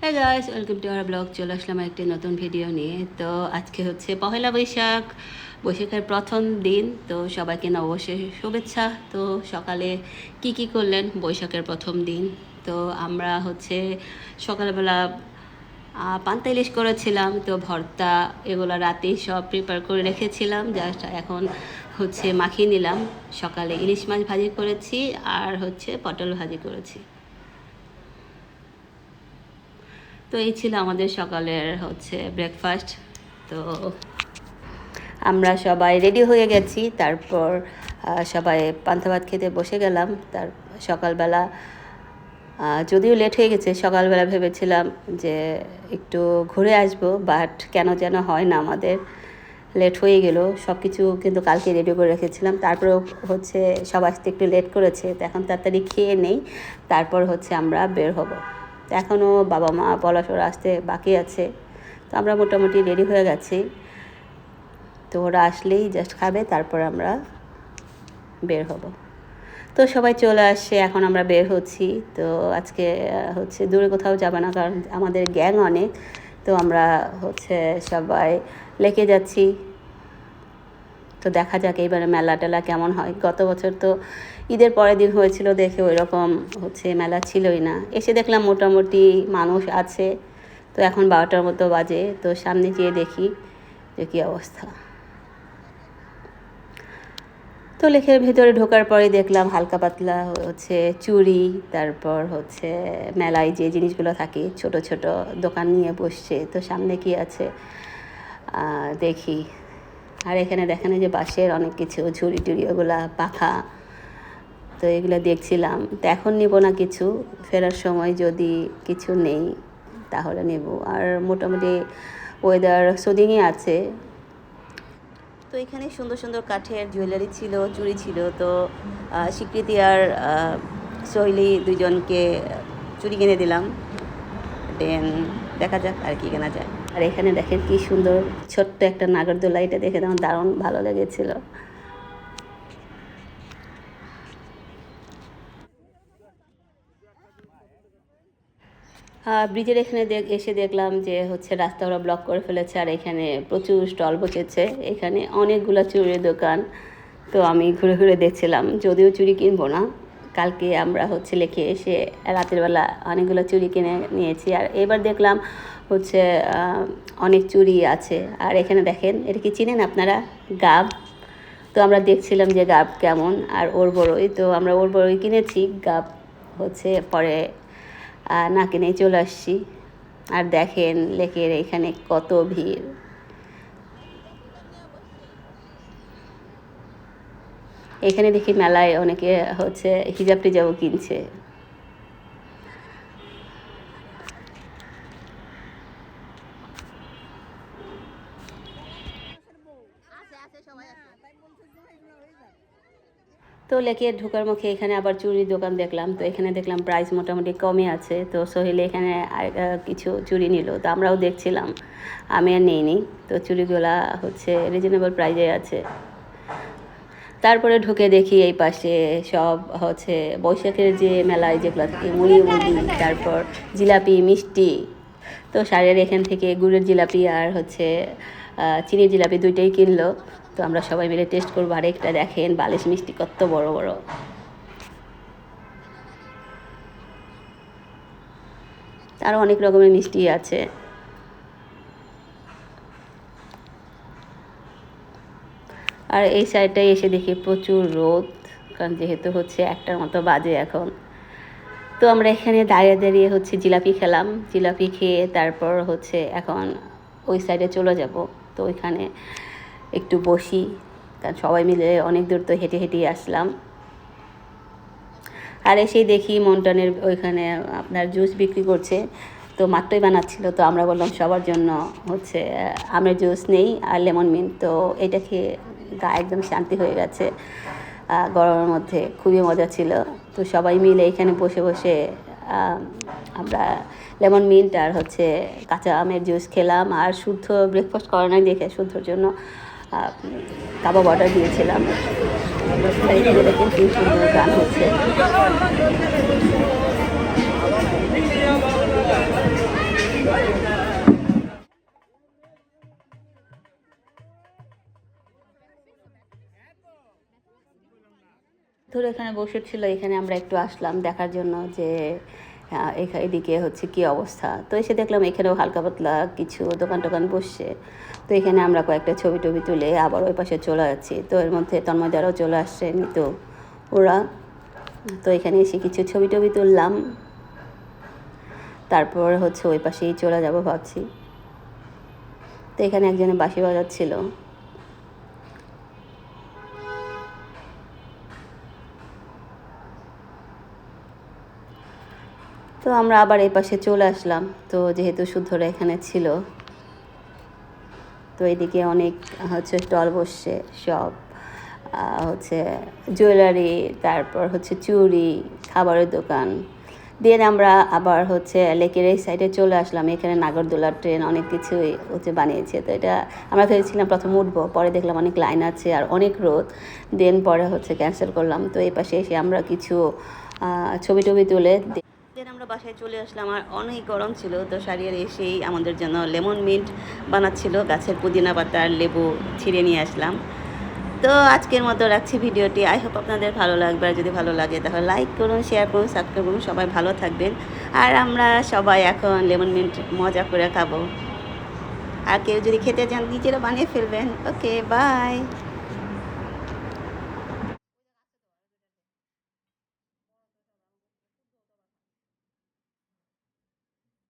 হ্যাঁ guys welcome to our blog চলে আসলাম একটি নতুন ভিডিও নিয়ে। তো আজকে হচ্ছে পহেলা বৈশাখ, বৈশাখের প্রথম দিন। তো সবাইকে নববর্ষের শুভেচ্ছা। তো সকালে কি কি করলেন বৈশাখের প্রথম দিন? তো আমরা হচ্ছে সকালবেলা পান্তা ইলিশ করেছিলাম, তো ভর্তা এগুলো রাতেই সব প্রিপেয়ার করে রেখেছিলাম জাস্ট এখন হচ্ছে মাখিয়ে নিলাম। সকালে ইলিশ মাছ ভাজি করেছি আর হচ্ছে পটল ভাজি করেছি। তো এই ছিল আমাদের সকালের হচ্ছে ব্রেকফাস্ট তো আমরা সবাই রেডি হয়ে গেছি। তারপর সবাই পান্তা ভাত খেতে বসে গেলাম। তার, সকালবেলা যদিও লেট হয়ে গেছে, সকালবেলা ভেবেছিলাম যে একটু ঘুরে আসব বাট কেন যেন হয় না আমাদের। লেট হয়ে গেল সব কিছু কিন্তু কালকে রেডি করে রেখেছিলাম। তারপরেও হচ্ছে সব আসতে একটু লেট করেছে, তো এখন তাড়াতাড়ি খেয়ে নেই, তারপর হচ্ছে আমরা বের হব। এখনও বাবা মা পলাশোর আসতে বাকি আছে, তো আমরা মোটামুটি রেডি হয়ে গেছি। তো ওরা আসলেই জাস্ট খাবে, তারপর আমরা বের হব। তো সবাই চলে আসে, এখন আমরা বের হচ্ছি। তো আজকে হচ্ছে দূরে কোথাও যাবে না, কারণ আমাদের গ্যাং অনেক। তো আমরা হচ্ছে সবাই লেকে যাচ্ছি। তো দেখা যাক এইবারে মেলা টেলা কেমন হয়। গত বছর তো ঈদের পরের দিন হয়েছিল দেখে ওই রকম হচ্ছে মেলা ছিলই না। এসে দেখলাম মোটামুটি মানুষ আছে। তো এখন বারোটার মতো বাজে। তো সামনে গিয়ে দেখি যে কী অবস্থা। তো লেখের ভেতরে ঢোকার পরে দেখলাম হালকা পাতলা হচ্ছে চুড়ি, তারপর হচ্ছে মেলায় যে জিনিসগুলো থাকে, ছোট ছোট দোকান নিয়ে বসছে, তো সামনে কি আছে? দেখি। আর এখানে দেখেন যে বাঁশের অনেক কিছু, ঝুড়ি টুড়ি, ওগুলা পাখা, তো এগুলো দেখছিলাম। তো এখন নিব না কিছু, ফেরার সময় যদি কিছু নেই তাহলে নেব। আর মোটামুটি ওয়েদার সুদিংই আছে তো এখানে সুন্দর সুন্দর কাঠের জুয়েলারি ছিল, চুড়ি ছিল, তো স্বীকৃতি আর সহিলি দুজনকে চুড়ি কিনে দিলাম। দেন দেখা যাক আর কি কেনা যায়। আর এখানে দেখেন কি সুন্দর, ছোট্ট একটা নাগরদোলা এটা দেখে আমার দারুণ ভালো লেগেছিল। ব্রিজের এখানে এসে দেখলাম যে হচ্ছে রাস্তা ওরা ব্লক করে ফেলেছে আর এখানে প্রচুর স্টল বসেছে। এখানে অনেকগুলো চুড়ির দোকান। তো আমি ঘুরে ঘুরে দেখছিলাম, যদিও চুড়ি কিনবো না। কালকে আমরা হচ্ছে লেখে এসে রাতের বেলা অনেকগুলো চুড়ি কিনে নিয়েছি। আর এবার দেখলাম হচ্ছে অনেক চুড়ি আছে। আর এখানে দেখেন, এটা কি চিনেন আপনারা? গাব। তো আমরা দেখছিলাম যে গাব কেমন। আর ওর বড়ই। তো আমরা ওর বড়ই কিনেছি। গাব হচ্ছে পরে আহ, নিয়ে চলে আসছি। আর দেখেন লেকের এখানে কত ভিড়। এখানে দেখি মেলায় অনেকে হচ্ছে হিজাব টিজাবও কিনছে। তো লেকে ঢোকার মুখে এখানে আবার চুড়ির দোকান দেখলাম। তো এখানে দেখলাম প্রাইস মোটামুটি কমই আছে। তো সোহেল এখানে কিছু চুড়ি নিল। তো আমরাও দেখছিলাম। আমি আর নিইনি। তো চুড়িগুলা হচ্ছে রিজনেবল প্রাইজে আছে। তারপরে ঢুকে দেখি এই পাশে সব হচ্ছে বৈশাখের যে মেলায় যেগুলো থাকে, মুড়ি মুড়ি, তারপর জিলাপি, মিষ্টি। তো সারের এখান থেকে গুড়ের জিলাপি আর হচ্ছে চিনির জিলাপি দুইটাই কিনলো। তো আমরা সবাই মিলে টেস্ট করব, আরেকটা দেখেন, বালিশ মিষ্টি কত বড় বড়। আরও অনেক রকমের মিষ্টি আছে। আর এই সাইডটায় এসে দেখি প্রচুর রোদ, কারণ যেহেতু হচ্ছে একটার মতো বাজে এখন। তো আমরা এখানে দাঁড়িয়ে দাঁড়িয়ে হচ্ছে জিলাপি খেলাম। জিলাপি খেয়ে তারপর হচ্ছে এখন ওই সাইডে চলে যাব। তো ওইখানে একটু বসি। কারণ সবাই মিলে অনেক দূর তো হেঁটে হেঁটে আসলাম। আর এসেই দেখি মন্টনের ওইখানে আপনার জুস বিক্রি করছে। তো মাত্রই বানাচ্ছিল, তো আমরা বললাম সবার জন্য হচ্ছে আমের জুস নেই আর লেমন মিন্ট। তো এটা খেয়ে গা একদম শান্তি হয়ে গেছে গরমের মধ্যে। খুবই মজা ছিল। তো সবাই মিলে এখানে বসে বসে আমরা লেমন মিন্ট আর হচ্ছে কাঁচা আমের জুস খেলাম। আর শুদ্ধ ব্রেকফাস্ট করা নাই দেখে, শুদ্ধর জন্য। কাবাব অর্ডার দিয়েছিলাম। এখানে গান হচ্ছে। ধরে, এখানে বসেছিল এখানে আমরা একটু আসলাম দেখার জন্য যে এদিকে হচ্ছে কি অবস্থা? তো এসে দেখলাম এখানেও হালকা পাতলা কিছু দোকান টোকান বসছে। তো এখানে আমরা কয়েকটা ছবি টবি তুলে আবার ওই পাশে চলে যাচ্ছি। তো এর মধ্যে তন্ময়দারাও চলে আসছে তো ওরা। তো এখানে এসে কিছু ছবি টবি তুললাম। তারপর হচ্ছে ওই পাশেই চলে যাব ভাবছি। তো এখানে একজনে বাঁশি বাজাচ্ছিল। তো আমরা আবার এই পাশে চলে আসলাম। তো যেহেতু শুদ্ধরা এখানে ছিল, তো এদিকে অনেক, হচ্ছে স্টল বসছে সব। হচ্ছে জুয়েলারি, তারপর হচ্ছে চুড়ি, খাবারের দোকান। দিয়ে আমরা আবার হচ্ছে লেকের এই সাইডে চলে আসলাম। এখানে নাগরদোলার ট্রেন অনেক কিছুই হচ্ছে বানিয়েছে। তো এটা আমরা ভেবেছিলাম প্রথম উঠবো, পরে দেখলাম অনেক লাইন আছে আর অনেক রোদ। দেন পরে হচ্ছে ক্যান্সেল করলাম। তো এই পাশে এসে আমরা কিছু ছবি টবি তুলে দেন আমরা বাসায় চলে আসলাম, আর অনেক গরম ছিল, তো সারিয়ার এসেই আমাদের জন্য লেমন মিন্ট বানাচ্ছিল, গাছের পুদিনা পাতা আর লেবু ছিঁড়ে নিয়ে আসলাম। তো আজকের মতো রাখছি ভিডিওটি, আই হোপ আপনাদের ভালো লাগবে, আর যদি ভালো লাগে তাহলে লাইক করুন, শেয়ার করুন, সাবস্ক্রাইব করুন, সবাই ভালো থাকবেন। আর আমরা সবাই এখন লেমন মিন্ট মজা করে খাব। আর কেউ যদি খেতে চান, নিজেরা বানিয়ে ফেলবেন। Okay, bye.